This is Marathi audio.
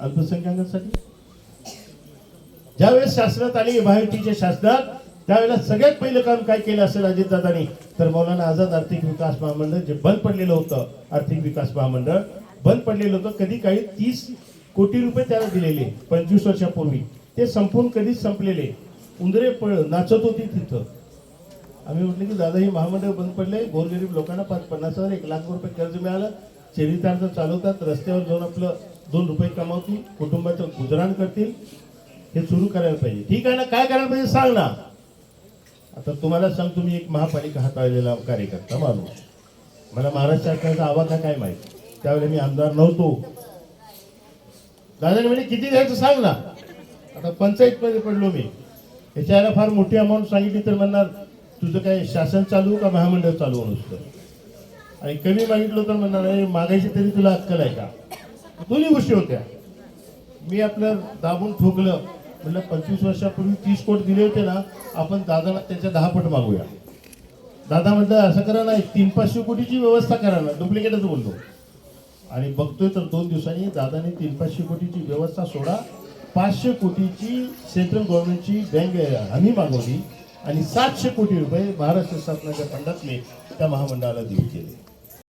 अल्पसंख्याकांसाठी? ज्यावेळेस शासनात आली महायुतीच्या शासनात त्यावेळेला सगळ्यात पहिलं काम काय केलं असेल अजितदादांनी तर मौलाना आझाद आर्थिक विकास महामंडळ जे बंद पडलेलं होतं आर्थिक विकास महामंडळ बंद पडलेलं होतं. कधी काही तीस कोटी रुपये त्याला दिलेले पंचवीस वर्षापूर्वी. ते संपून कधीच संपलेले. उंदरे पळ नाचत होती तिथं. आम्ही म्हटलं की दादा हे महामंडळ बंद पडले गोरगरीब लोकांना पाच पन्नास हजार एक लाख रुपये कर्ज मिळालं. चरितार्थ चालवतात रस्त्यावर जाऊन आपलं दोन रुपये कमावतील कुटुंबाचं गुजराण करतील हे सुरू करायला पाहिजे. ठीक आहे ना? काय करायला पाहिजे सांग ना. आता तुम्हाला सांग तुम्ही एक महापालिका हाताळलेला कार्यकर्ता माणूस. मला महाराष्ट्र सरकारचा आवाका काय माहीत? त्यावेळेला मी आमदार नव्हतो. दादाने म्हणजे किती द्यायचं सांग ना. आता पंचायत मध्ये पडलो मी. याच्याला फार मोठी अमाऊंट सांगितली तर म्हणणार तुझं काय शासन चालू का महामंडळ चालू नुसतं? आणि कमी मागितलं तर म्हणणार मागायची तरी तुला अक्कल आहे का? दोन्ही गोष्टी होत्या. मी आपलं दाबून ठोकलं. म्हटलं पंचवीस वर्षापूर्वी तीस कोट दिले होते ना आपण दादाला त्याच्या दहा पट मागूया. दादा म्हटलं असं करा नाही एक तीन पाचशे कोटीची व्यवस्था करा ना डुप्लिकेटच बोलतो. आणि बघतोय तर दोन दिवसांनी दादाने तीन पाचशे कोटीची व्यवस्था सोडा. पाचशे कोटीची सेंट्रल गव्हर्नमेंटची बँक हमी मागवली आणि सातशे कोटी रुपये महाराष्ट्र शासनाच्या फंडातले त्या महामंडळाला देऊ केले.